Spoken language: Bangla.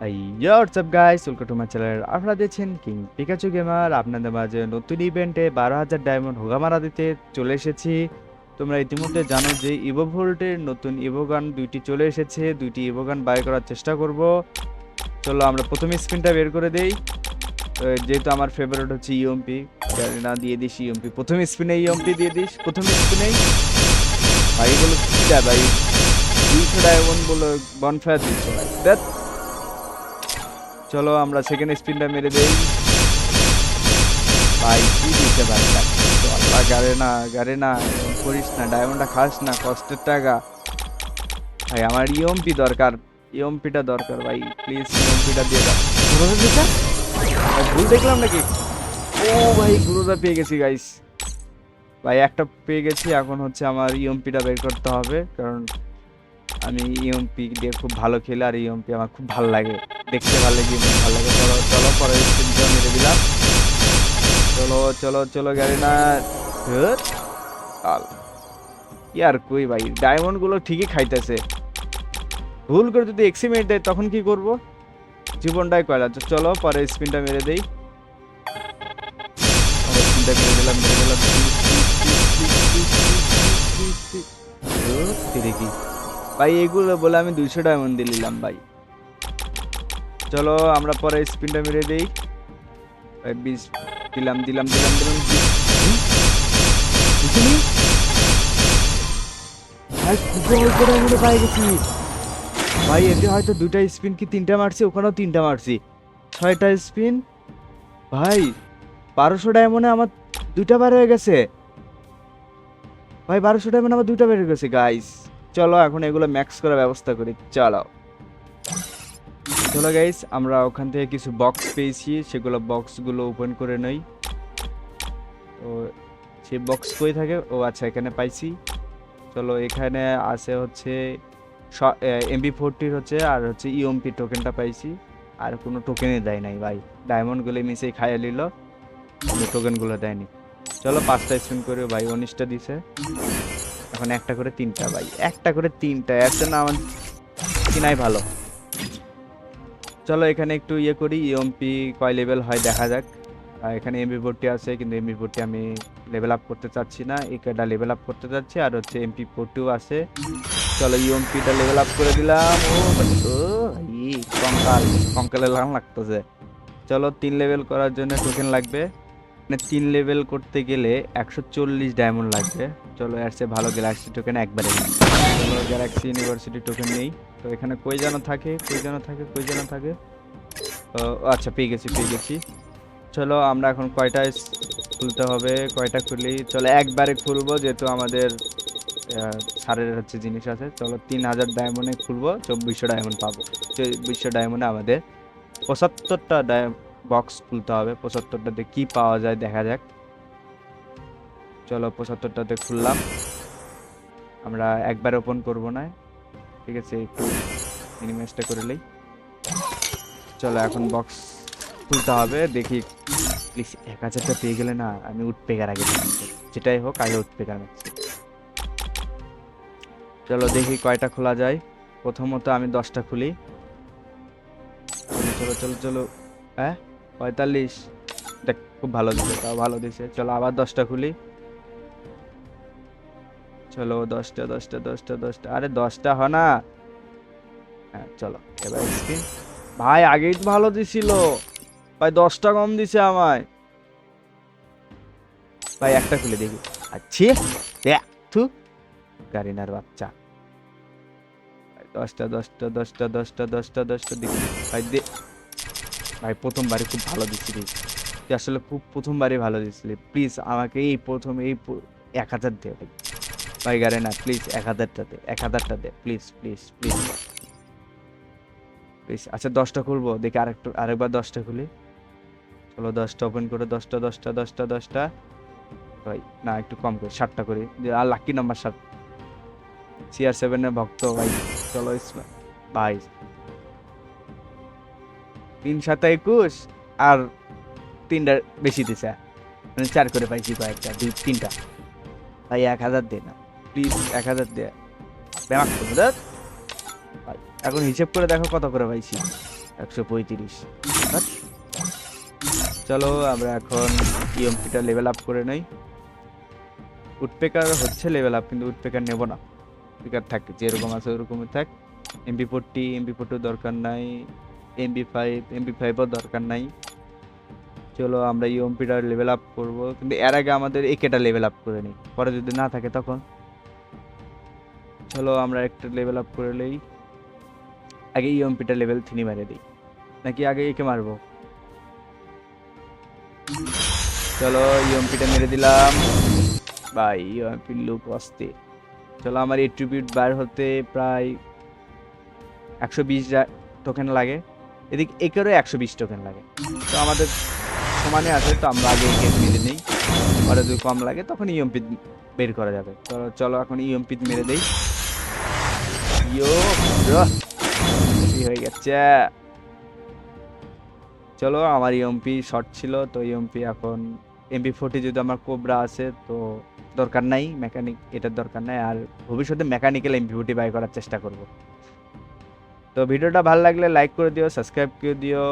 WhatsApp guys welcome to my channel আপনারা দেখছেন কিং পিকাচু গেমার আপনাদের মাঝে নতুন ইভেন্টে বারো হাজার ডায়মন্ড হোগামারা দিতে চলে এসেছি। তোমরা ইতিমধ্যে জানো যে ইভো ভোল্টের নতুন ইভোগান দুইটি চলে এসেছে। দুইটি ইভোগান বাই করার চেষ্টা করব। চলো আমরা প্রথমে স্ক্রিনটা বের করে দেই। যেহেতু আমার ফেভারিট হচ্ছে ইএমপি না, দিয়ে দিস ইএমপি প্রথম স্পিনে ইএমপি দিয়ে দিস। প্রথম স্পিনেই ভাই, এগুলো কি দেয় ভাই? দুইশো ডায়মন্ড বলে বনফায়ার দিচ্ছে চলো আমরা সেকেন্ড স্পিনটা মেরে দেই। ভাই কি দিচ্ছে ভাই আল্লাহ গাড়ে না গাড়ে না করিস না ডায়মন্ডটা খাস না কষ্টের টাকা। ভাই আমার ইএমপি দরকার ইএমপিটা দরকার ভাই প্লিজ ইএমপিটা দিয়ে দাও। ভুল দেখলাম নাকি? ও ভাই গুরুদা পেয়ে গেছি গাইস ভাই একটা পেয়ে গেছি এখন হচ্ছে আমার ইএমপিটা বের করতে হবে কারণ আমি ইএমপি দিয়ে খুব ভালো খেলে আর ইএমপি আমার খুব ভালো লাগে। দেখতে ভালো লাগে ভালো লাগে। চলো চলো পরে স্ক্রিনটা মেরে দিলাম চলো চলো চলো গাড়ি না আল। ইয়ার কই ভাই ডায়মন্ডগুলো ঠিকই খাইতেছে। ভুল করে যদি এক্সিমেট দেয়, তখন কি করব? জীবনটাই কয়লা। চলো পরে স্পিনটা মেরে দেই। স্পিনটা মেরে দিলাম মেরে দিলাম। ভাই এগুলো বলে আমি দুইশো ডায়মন্ড দিয়ে নিলাম ভাই। চলো আমরা পরে স্পিনটা মেরে দিই। ভাই বিশ দিলাম দিলাম দিলাম দিলাম? ভাই গেছি। ভাই এতে হয়তো দুটা স্পিন কি তিনটা মারছি? ওখানেও তিনটা মারছি। ছয়টা স্পিন ভাই বারোশো ডায়মন্ডে আমার দুইটা বার হয়ে গেছে। ভাই বারোশো ডায়মন্ড আমার দুইটা বের হয়ে গেছে গাইস চলো এখন এগুলো ম্যাক্স করার ব্যবস্থা করি চলো চলো গাইস আমরা ওখান থেকে কিছু বক্স পেয়েছি, সেগুলো বক্সগুলো ওপেন করে নই। তো সেই বক্স কই থাকে? ও আচ্ছা এখানে পাইছি। চলো এখানে আছে হচ্ছে এমবি ফোরটির হচ্ছে, আর হচ্ছে ইএমপি টোকেনটা পাইছি। আর কোনো টোকেনই দেয় নাই ভাই। ডায়মন্ডগুলো মিশিয়ে খাইয়ে নিল। টোকেনগুলো দেয়নি। চলো পাঁচটা স্পিন করে ভাই, উনিশটা দিছে। এখন একটা করে তিনটা, ভাই। একটা করে তিনটা এত না আমার কিনাই ভালো। চলো এখানে একটু ইয়ে করি ইএমপি কয় লেভেল হয় দেখা যাক। এখানে এমবি ফোরটি আছে, কিন্তু এমবি ফোরটি আমি লেভেল আপ করতে চাচ্ছি না। একেটা লেভেল আপ করতে চাচ্ছি, আর হচ্ছে এমপি ফোরটিও আছে। চলো ইএমপিটা লেভেল আপ করে দিলাম। ও কঙ্কাল। কঙ্কালে লাম লাগতেছে। চলো তিন লেভেল করার জন্য টোকেন লাগবে। মানে তিন লেভেল করতে গেলে একশো চল্লিশ ডায়মন্ড লাগবে। চলো চেয়ে ভালো গ্যালাক্সি টোকেন একবারে গ্যালাক্সি ইউনিভার্সিটি টোকেন নেই। তো এখানে কই যেন থাকে, কই যেন থাকে, কই যেন থাকে? আচ্ছা পেয়ে গেছি পেয়ে গেছি। চলো আমরা এখন কয়টা খুলতে হবে, কয়টা খুলি? চলো একবারে খুলবো, যেহেতু আমাদের সারের হচ্ছে জিনিস আছে। চলো তিন হাজার ডায়মন্ডে খুলবো, চব্বিশশো ডায়মন্ড পাবো। চব্বিশশো ডায়মন্ডে আমাদের পঁচাত্তরটা বক্স খুলতে হবে। পঁচাত্তরটাতে কি পাওয়া যায় দেখা যাক। চলো পঁচাত্তরটাতে খুললাম। আমরা একবার ওপেন করব না। ঠিক আছে, একটু মিনিমাইজটা করে লই চলো এখন বক্স খুলতে হবে। দেখি প্লিজ এক হাজারটা পেয়ে গেলে না আমি উঠপেকার আগে। যেটাই হোক, আগে উঠপেকার চলো দেখি কয়টা খোলা যায়। প্রথমত আমি দশটা খুলি। চলো চলো চলো হ্যাঁ? পঁয়তাল্লিশ। দেখ, খুব ভালো দিছে, তাও ভালো দিছে। চলো আবার দশটা খুলি। চলো দশটা দশটা দশটা দশটা। আরে দশটা হ না হ্যাঁ চলো, এবার স্ক্রিন ভাই, আগেই তো ভালো দিছিল। ভাই, দশটা কম দিছে আমায়। ভাই, একটা খুলে দেখি। আচ্ছা দেখ তু গারিনার বাচ্চা। দশটা দশটা দশটা দশটা দশটা দশটা, দেখি। ভাই, দে ভাই, প্রথমবারে খুব ভালো দিচ্ছিলি। তুই আসলে খুব প্রথমবারে ভালো দিচ্ছিলি। প্লিজ আমাকে এই প্রথম, এই এক হাজার দে ভাই। ভাই, গারে না প্লিজ এক হাজারটা দে, এক হাজারটা দে। প্লিজ প্লিজ প্লিজ প্লিজ আচ্ছা দশটা খুলবো? দেখি আরেকটু, আরেকবার দশটা খুলি। চলো দশটা ওপেন করে দশটা দশটা দশটা দশটা। ভাই, না, একটু কম করে ষাটটা করি। আর লাকি নাম্বার ষাট সিআর সেভেনের ভক্ত, ভাই। চলো ভাই তিন সাতা একুশ আর তিনটা বেশি দিছে। মানে চার করে পাইছি কয়েকটা, দুই, তিনটা। ভাই এক হাজার দে না। প্লিজ এক হাজার দে। ব্যামাক এখন হিসেব করে দেখো কত করে পাইছি। একশো পঁয়ত্রিশ। চলো আমরা এখন ইএমপিটা লেভেল আপ করে নেই। উডপেকার হচ্ছে লেভেল আপ কিন্তু উডপেকার নেব না। উডপেকার থাক, যেরকম আছে ওরকমই থাক। এমবি ফোরটি এমবি ফোরটিও দরকার নাই। এমবি ফাইভ এমবি ফাইভও দরকার নাই। চলো আমরা ইএমপিটা লেভেল আপ করব। কিন্তু এর আগে আমাদের একেটা লেভেল আপ করে নিই। পরে যদি না থাকে তখন। চলো আমরা একটা লেভেল আপ করে নেই। আগে ইএমপিটা লেভেল থ্রি মেরে দিই। নাকি আগে একে মারবো? চলো ইএমপিটা মেরে দিলাম। ভাই ইএমপি লুক অস্থির। চলো আমার এট্রিবিউট বার হতে প্রায় একশো বিশ টোকেন লাগে। এদিক একেরও একশো বিশ টোকেন লাগে। তো আমাদের সমানে আছে, তো আমরা আগে একে মেরে নিই। পরে যদি কম লাগে, তখন ইএমপি বের করা যাবে। তো চলো এখন ইএমপি মেরে দেই। হয়ে গেছে। চলো, আমার ইএমপি শর্ট ছিল, তো ইএমপি এখন এমপি ফোর্টি যদি আমার কোবরা আছে, তো দরকার নাই মেকানিক এটার দরকার নাই। আর ভবিষ্যতে মেকানিক্যাল এমপি ফোর্টি বাই করার চেষ্টা করব। তো ভিডিওটা ভালো লাগলে লাইক করে দিও সাবস্ক্রাইব করে দিও।